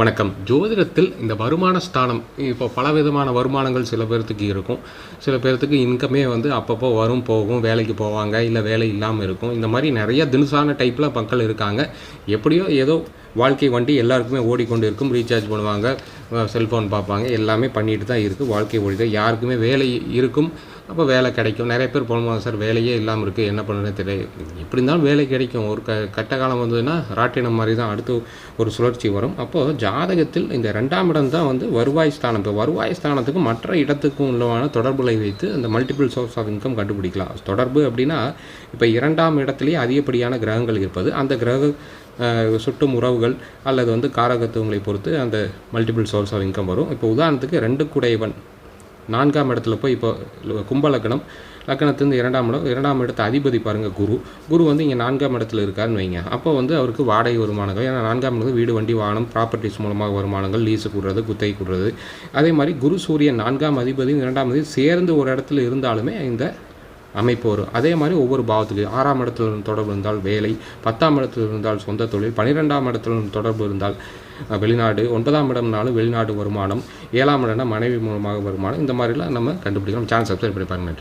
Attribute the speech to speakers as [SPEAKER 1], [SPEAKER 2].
[SPEAKER 1] வணக்கம். ஜோதிடத்தில் இந்த வருமான ஸ்தானம் இப்போ பல விதமான வருமானங்கள் சில பேர்த்துக்கு இருக்கும். சில பேர்த்துக்கு இன்கமே வந்து அப்பப்போ வரும் போகும் வேலைக்கு போவாங்க இல்லை வேலை இல்லாமல் இருக்கும். இந்த மாதிரி நிறைய தினுசான டைப்பில் மக்கள் இருக்காங்க. எப்படியோ ஏதோ வாழ்க்கை வண்டி எல்லாருக்குமே ஓடிக்கொண்டு இருக்கும் ரீசார்ஜ் பண்ணுவாங்க செல்ஃபோன் பார்ப்பாங்க. எல்லாமே பண்ணிட்டு தான் இருக்குது வாழ்க்கை ஓடிது யாருக்குமே வேலை இருக்கும் அப்போ வேலை கிடைக்கும். நிறைய பேர் போகணுமா சார் வேலையே இல்லாமல் இருக்குது என்ன பண்ணுறதுன்னு தெரியல எப்படி இருந்தாலும் வேலை கிடைக்கும். ஒரு க கட்ட காலம் வந்ததுன்னா ராட்டினம் மாதிரி தான் அடுத்து ஒரு சுழற்சி வரும். அப்போது ஜாதகத்தில் இந்த ரெண்டாம் இடம் தான் வந்து வருவாய் ஸ்தானம். இப்போ வருவாய் ஸ்தானத்துக்கும் மற்ற இடத்துக்கும் உள்ளவான தொடர்புகளை வைத்து அந்த மல்டிபிள் சோர்ஸ் ஆஃப் இன்கம் கண்டுபிடிக்கலாம். தொடர்பு அப்படின்னா இப்போ இரண்டாம் இடத்துலேயே அதிகப்படியான கிரகங்கள் இருப்பது அந்த கிரக சுட்டும் உறவுகள் அல்லது வந்து காரகத்துவங்களை பொறுத்து அந்த மல்டிபிள் சோர்ஸ் ஆஃப் இன்கம் வரும். இப்போ உதாரணத்துக்கு ரெண்டு குடையவன் நான்காம் இடத்துல போய் இப்போ கும்ப லக்னம் லக்கணத்துலேருந்து இரண்டாம் இடம் இரண்டாம் இடத்த அதிபதி பாருங்கள் குரு. குரு வந்து இங்கே நான்காம் இடத்துல இருக்காருன்னு வைங்க. அப்போ வந்து அவருக்கு வாடகை வருமானங்கள். ஏன்னா நான்காம் இடத்துல வீடு வண்டி வாகனம் ப்ராப்பர்ட்டிஸ் மூலமாக வருமானங்கள் லீஸு கூடுறது குத்தகை கூடுறது. அதே மாதிரி குரு சூரியன் நான்காம் அதிபதியும் இரண்டாம் அதிபதி சேர்ந்து ஒரு இடத்துல இருந்தாலுமே இந்த அமைப்போர் அதே மாதிரி ஒவ்வொரு பாவத்துக்கு ஆறாம் இடத்துல தொடர்பு இருந்தால் வேலை பத்தாம் இடத்துல இருந்தால் சொந்த தொழில் பன்னிரெண்டாம் இடத்துல தொடர்பு இருந்தால் வெளிநாடு ஒன்பதாம் இடம்னாலும் வெளிநாடு வருமானம் ஏழாம் இடம்னா மனைவி மூலமாக வருமானம் இந்த மாதிரிலாம் நம்ம கண்டுபிடிக்கலாம் சேனல் சப்ஸ்கிரைப் பண்ணி பாருங்க.